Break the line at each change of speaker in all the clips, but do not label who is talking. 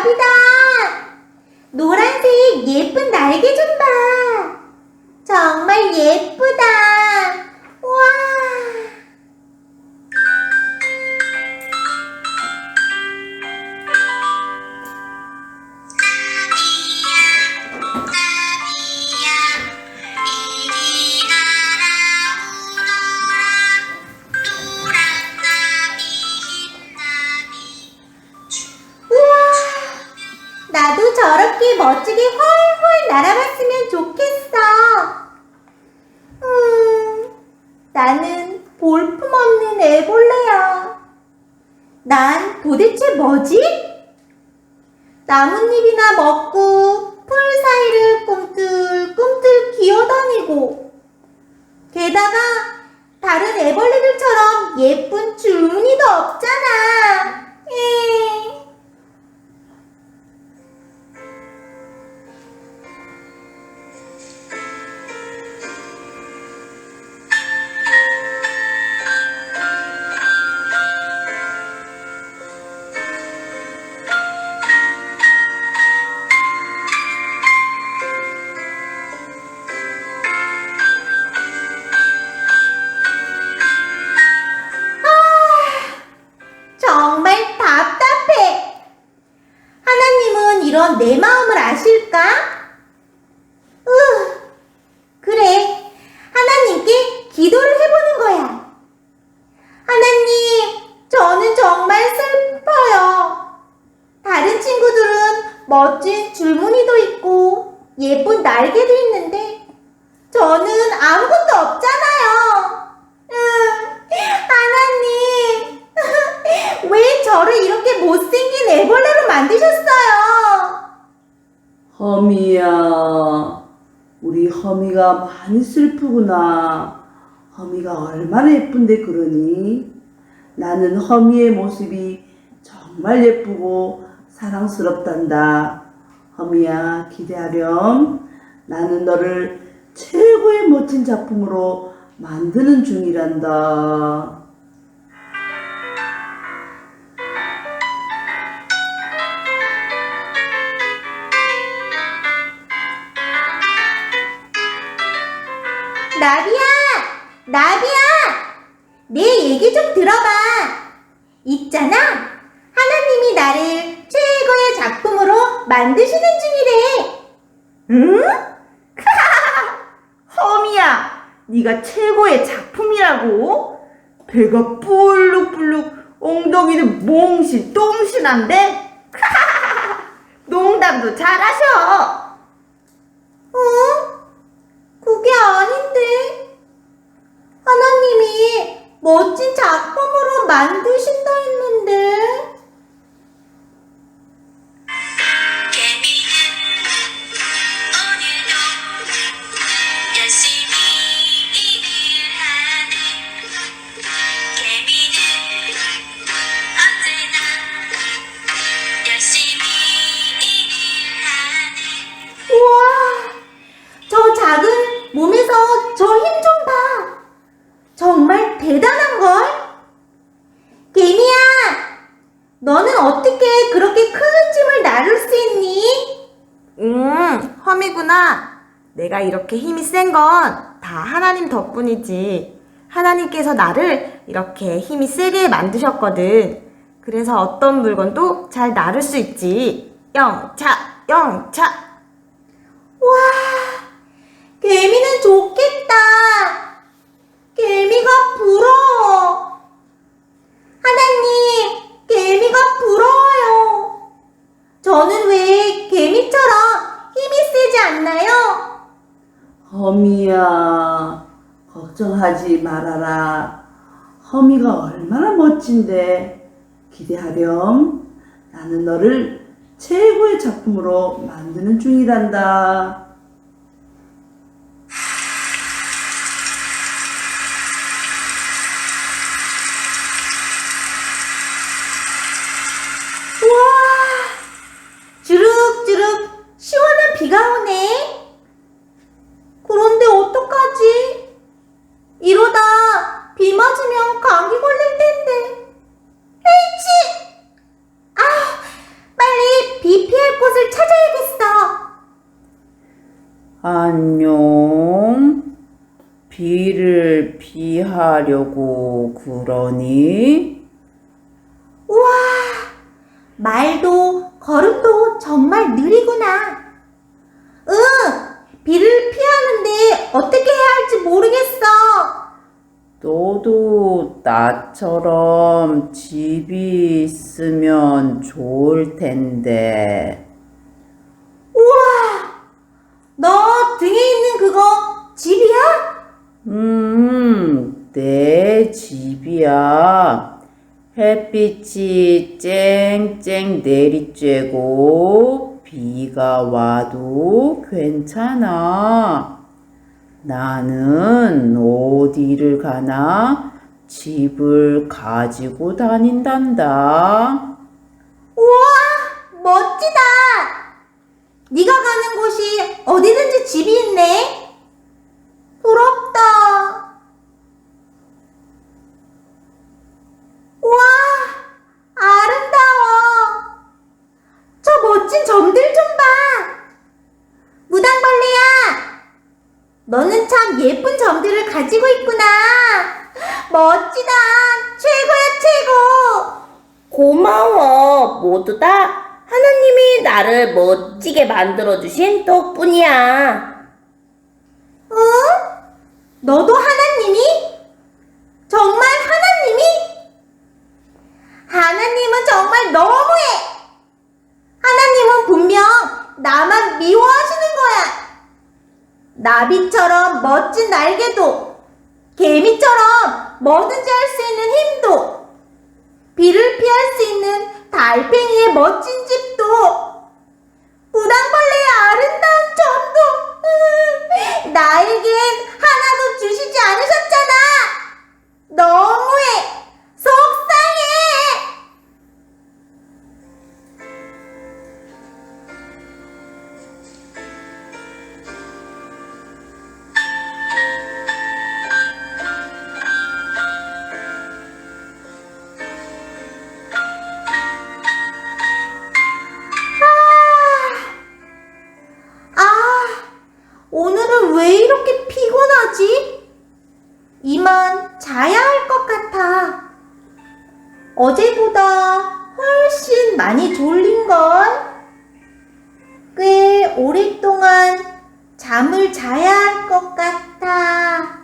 답이다.
노란색 예쁜 날개 좀 봐.
정말 예쁘다. 저렇게 멋지게 훨훨 날아봤으면 좋겠어. 음, 나는 볼품없는 애벌레야. 난 도대체 뭐지? 나뭇잎이나 먹고 풀 사이를 꿈틀꿈틀 기어다니고 게다가 다른 애벌레들처럼 예쁜 줄무늬도 없잖아. 에. 정 멋진 줄무늬도 있고 예쁜 날개도 있는데 저는 아무것도 없잖아요. 응, 하나님, 왜 저를 이렇게 못생긴 애벌레로 만드셨어요?
허미야, 우리 허미가 많이 슬프구나. 허미가 얼마나 예쁜데 그러니? 나는 허미의 모습이 정말 예쁘고 사랑스럽단다. 허미야, 기대하렴. 나는 너를 최고의 멋진 작품으로 만드는 중이란다.
나비야! 나비야! 내 얘기 좀 들어봐. 있잖아. 하나님이 나를 작품으로 만드시는 중이래.
응? 허미야, 네가 최고의 작품이라고? 배가 불룩불룩, 엉덩이는 몽신 똥신한데? 농담도 잘하셔.
어? 그게 아닌데. 하나님이 멋진
내가 이렇게 힘이 센 건 다 하나님 덕분이지. 하나님께서 나를 이렇게 힘이 세게 만드셨거든. 그래서 어떤 물건도 잘 나를 수 있지. 영차, 영차.
와, 개미는 좋겠다. 개미가 부러워. 하나님, 개미가 부러워요. 저는 왜 개미처럼 힘이 세지 않나요?
허미야, 걱정하지 말아라. 허미가 얼마나 멋진데. 기대하렴. 나는 너를 최고의 작품으로 만드는 중이란다.
우와, 주룩주룩 시원한 비가 오네. 그런데 어떡하지? 이러다 비 맞으면 감기 걸릴 텐데. 에이치! 아, 빨리 비 피할 곳을 찾아야겠어.
안녕. 비를 피하려고 그러니?
우와, 말도 걸음도 정말 느리구나. 응, 비를 피하는데 어떻게 해야 할지 모르겠어.
너도 나처럼 집이 있으면 좋을 텐데.
우와, 너 등에 있는 그거 집이야?
음, 내 집이야. 햇빛이 쨍쨍 내리쬐고 비가 와도 괜찮아. 나는 어디를 가나 집을 가지고 다닌단다.
우와, 멋지다. 네가 가는 곳이 어디든지 집이 있네. 부럽다. 우와, 아름다워. 저 멋진 점들 좀 봐. 무당벌레야. 너는 참 예쁜 점들을 가지고 있구나. 멋지다. 최고야, 최고.
고마워. 모두 다 하나님이 나를 멋지게 만들어주신 덕분이야.
응? 너도 하나님이? 정말 하나님이? 하나님은 정말 너무해! 하나님은 분명 나만 미워하시는 거야! 나비처럼 멋진 날개도, 개미처럼 뭐든지 할 수 있는 힘도, 비를 피할 수 있는 달팽이의 멋진 집도, 무당벌레의 아름다운 점도 음, 나에겐 하나도 주시지 않으셨잖 자야 할 것 같아. 어제보다 훨씬 많이 졸린걸? 꽤 오랫동안 잠을 자야 할 것 같아.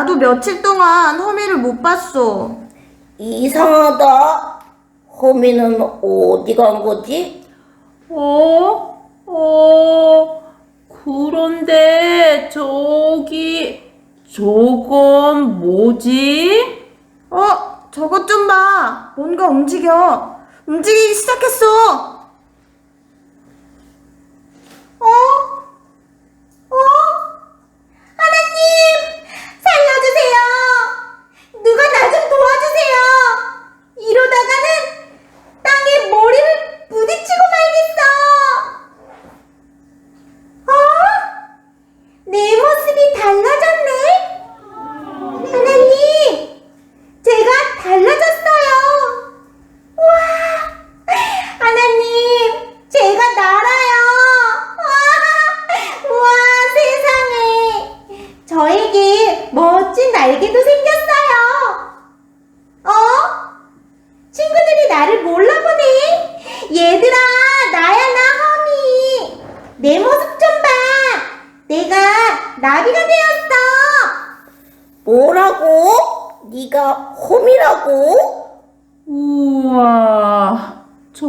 나도 며칠 동안 허미를 못 봤어.
이상하다. 허미는 어디 간 거지?
어? 어? 그런데 저기 저건 뭐지?
어, 저것 좀 봐. 뭔가 움직여. 움직이기 시작했어.
어? 어? 하나님! 살려주세요! 누가 나 좀 도와주세요! 이러다가는 땅에 머리를 부딪히고 말겠어! 어? 내 모습이 달라졌네? 하나님! 제가 달라졌어요! 와! 하나님, 제가 날아요. 와, 와, 세상에. 저에게 멋진 날개도 생겼어요. 어? 친구들이 나를 몰라보네. 얘들아, 나야, 나 허미. 내 모습 좀 봐. 내가 나비가 되었어.
뭐라고? 네가 홈이라고?
우와, 저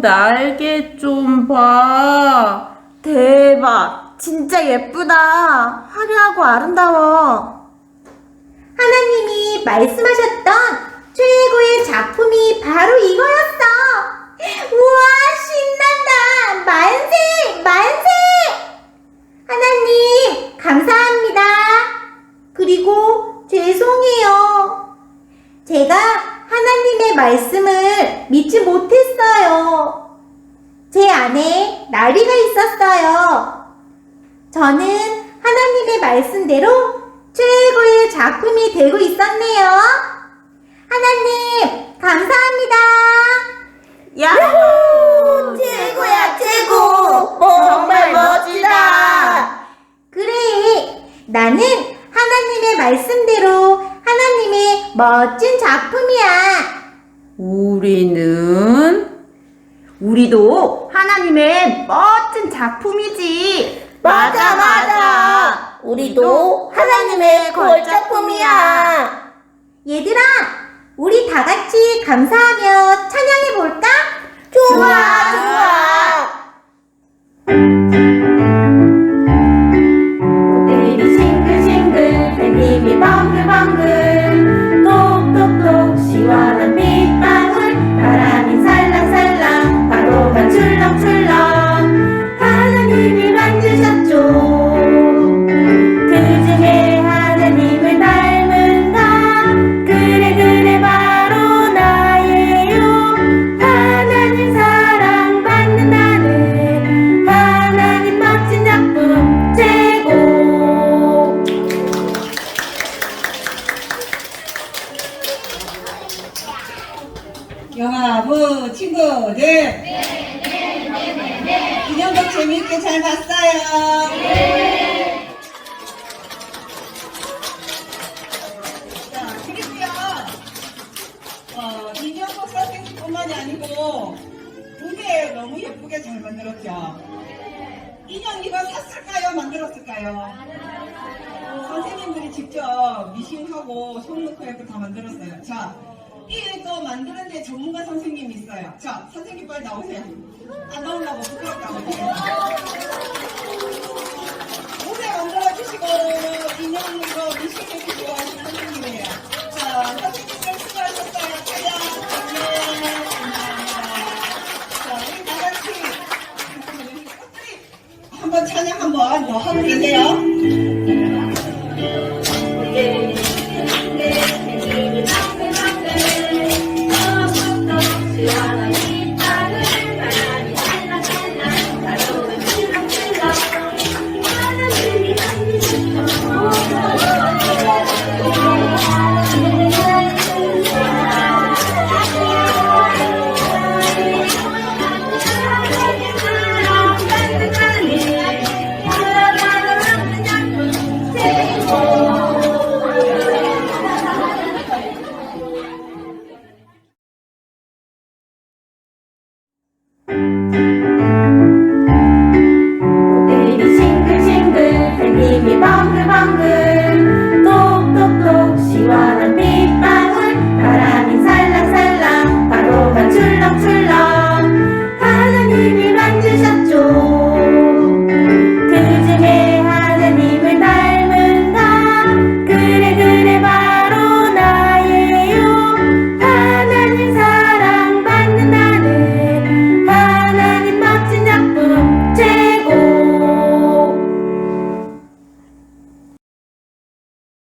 날개 좀 봐.
대박. 진짜 예쁘다. 화려하고 아름다워.
하나님이 말씀하셨던 작품이 바로 이거였어. 우와, 신난다. 만세, 만세. 하나님, 감사합니다. 그리고 죄송해요. 제가 하나님의 말씀 말씀을 믿지 못했어요. 제 안에 나리가 있었어요. 저는 하나님의 말씀대로 최고의 작품이 되고 있었네요. 하나님, 감사합니다.
야호!
최고야, 최고! 정말 멋지다!
그래, 나는 하나님의 말씀대로 하나님의 멋진 작품이야.
우리는
우리도 하나님의 멋진 작품이지.
맞아, 맞아! 우리도 하나님의 걸작품이야!
얘들아, 우리 다 같이 감사하며 찬양해 볼까?
좋아, 좋아!
영화부 친구들. 인형극 재미있게 잘 봤어요. 자 그리고요. 어, 인형극 선생님뿐만이 아니고 무대 너무 예쁘게 잘 만들었죠. 인형 이거 샀을까요? 만들었을까요? 선생님들이 직접 미싱하고 손 넣고 이렇게 다 만들었어요. 자 이거 만드는 데 전문가 선생님이 있어요. 자, 선생님 빨리 나오세요. 안 나오려고 부끄럽다고. 무대 만들어주시고, 인형 이거 미싱해주시고 하신 선생님이에요. 자, 선생님들 수고하셨어요. 차량, 네, 감사합니다. 자, 우리 다 같이 한번 찬양 한번 더 하고 계세요.